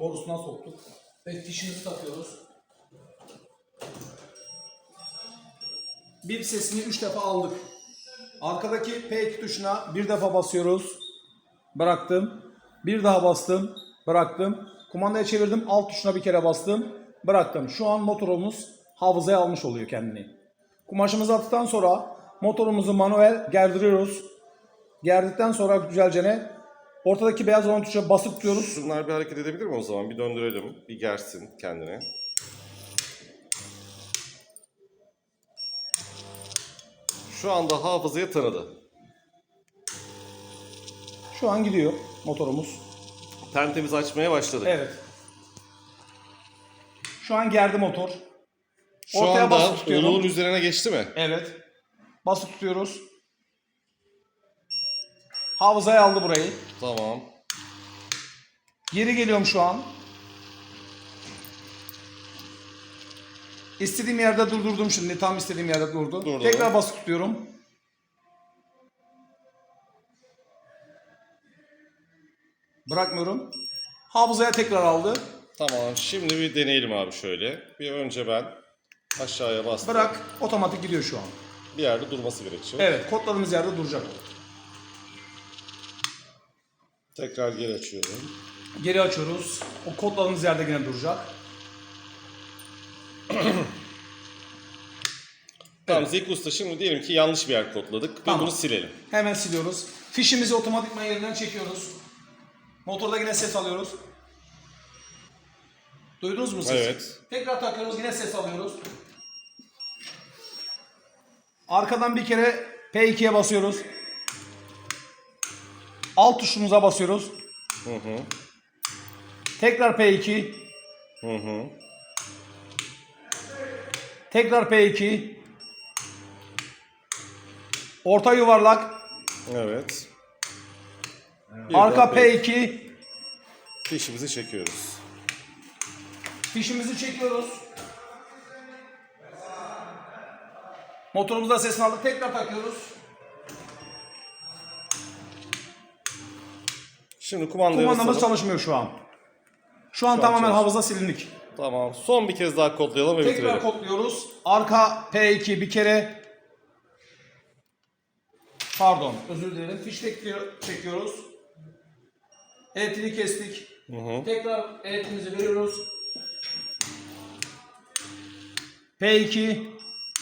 borusuna soktuk. Ve fişimizi takıyoruz. Bip sesini 3 defa aldık. Arkadaki P2 tuşuna bir defa basıyoruz. Bıraktım. Bir daha bastım. Bıraktım. Kumandayı çevirdim. Alt tuşuna bir kere bastım. Bıraktım. Şu an motorumuz hafızaya almış oluyor kendini. Kumaşımızı attıktan sonra motorumuzu manuel gerdiriyoruz. Gerdikten sonra güzelce ortadaki beyaz olan tuşa basıp tutuyoruz. Şunlar bir hareket edebilir mi o zaman? Bir döndürelim. Bir gersin kendine. Şu anda hafızaya tanıdı. Şu an gidiyor motorumuz. Tentemizi açmaya başladık. Evet. Şu an gerdi motor. Şu Ortaya anda basıp tutuyorum. oluğun üzerine geçti mi? Evet. Basıp tutuyoruz. Hafızaya aldı burayı. Tamam. Geri geliyorum şu an. İstediğim yerde durdurdum şimdi. Tam istediğim yerde durdu. Durdu. Tekrar basıp tutuyorum. Bırakmıyorum. Hafızaya tekrar aldı. Tamam. Şimdi bir deneyelim abi şöyle. Bir önce ben aşağıya bastım. Bırak. Otomatik gidiyor şu an. Bir yerde durması gerekiyor. Evet. Kodladığımız yerde duracak. Tekrar geri açıyorum. Geri açıyoruz. O kodladığımız yerde yine duracak. Tamam Zeki Usta şimdi diyelim ki yanlış bir yer kodladık Tamam. bunu silelim. Hemen siliyoruz. Fişimizi otomatikman yerinden çekiyoruz. Motorda yine ses alıyoruz. Duydunuz mu sesi? Evet. Tekrar takıyoruz yine ses alıyoruz. Arkadan bir kere P2'ye basıyoruz. Alt tuşumuza basıyoruz. Hı hı. Tekrar P2. Hı hı. Tekrar P2. Orta yuvarlak. Evet. Bir Arka daha P- P2. Fişimizi çekiyoruz. Fişimizi çekiyoruz. Motorumuzda sesini aldık. Tekrar takıyoruz. Şimdi kumandaya Kumandamız basalım. çalışmıyor şu an. Şu an an tamamen çalışıyor. hafıza silindik. Tamam. Son bir kez daha kodlayalım ve Tekrar bitirelim. kodluyoruz. Arka P2 bir kere Pardon, özür dilerim. Fiş tekliyor- çekiyoruz. Elektriği kestik. Hı. Tekrar elektriğimizi veriyoruz. P2